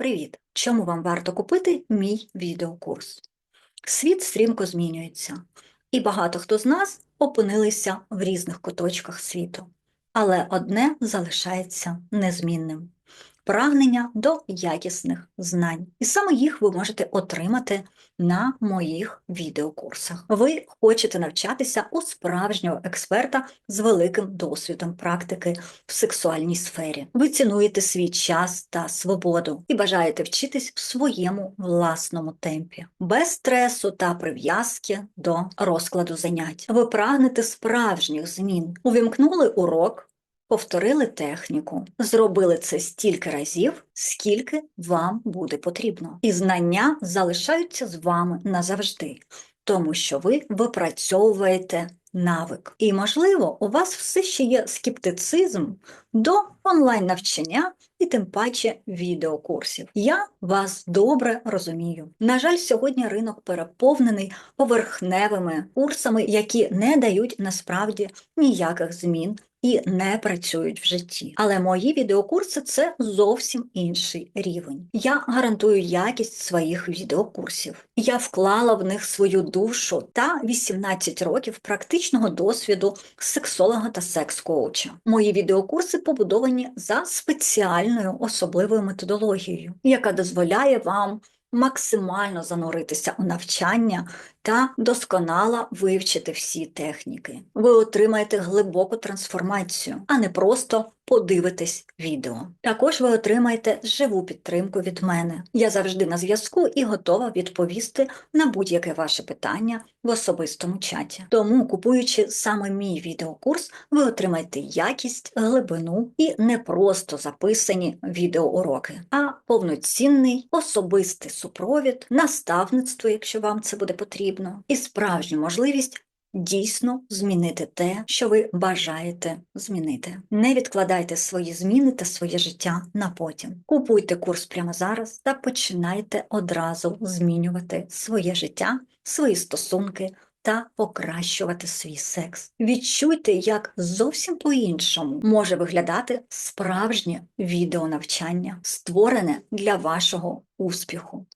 Привіт! Чому вам варто купити мій відеокурс? Світ стрімко змінюється, і багато хто з нас опинилися в різних куточках світу. Але одне залишається незмінним прагнення до якісних знань. І саме їх ви можете отримати на моїх відеокурсах. Ви хочете навчатися у справжнього експерта з великим досвідом практики в сексуальній сфері. Ви цінуєте свій час та свободу і бажаєте вчитись в своєму власному темпі, без стресу та прив'язки до розкладу занять. Ви прагнете справжніх змін. Увімкнули урок. Повторили техніку, зробили це стільки разів, скільки вам буде потрібно. І знання залишаються з вами назавжди, тому що ви випрацьовуєте навик. І, можливо, у вас все ще є скептицизм до онлайн-навчання і тим паче відеокурсів. Я вас добре розумію. На жаль, сьогодні ринок переповнений поверхневими курсами, які не дають насправді ніяких змін і не працюють в житті. Але мої відеокурси це зовсім інший рівень. Я гарантую якість своїх відеокурсів. Я вклала в них свою душу та 18 років практичного досвіду сексолога та секс-коуча. Мої відеокурси побудовані за спеціальною особливою методологією, яка дозволяє вам максимально зануритися у навчання та досконало вивчити всі техніки. Ви отримаєте глибоку трансформацію, а не просто подивитесь відео. Також ви отримаєте живу підтримку від мене. Я завжди на зв'язку і готова відповісти на будь-яке ваше питання в особистому чаті. Тому, купуючи саме мій відеокурс, ви отримаєте якість, глибину і не просто записані відеоуроки, а повноцінний особистий супровід, наставництво, якщо вам це буде потрібно, і справжню можливість дійсно змінити те, що ви бажаєте змінити. Не відкладайте свої зміни та своє життя на потім. Купуйте курс прямо зараз та починайте одразу змінювати своє життя, свої стосунки. Та покращувати свій секс. Відчуйте, як зовсім по-іншому може виглядати справжнє відеонавчання, створене для вашого успіху.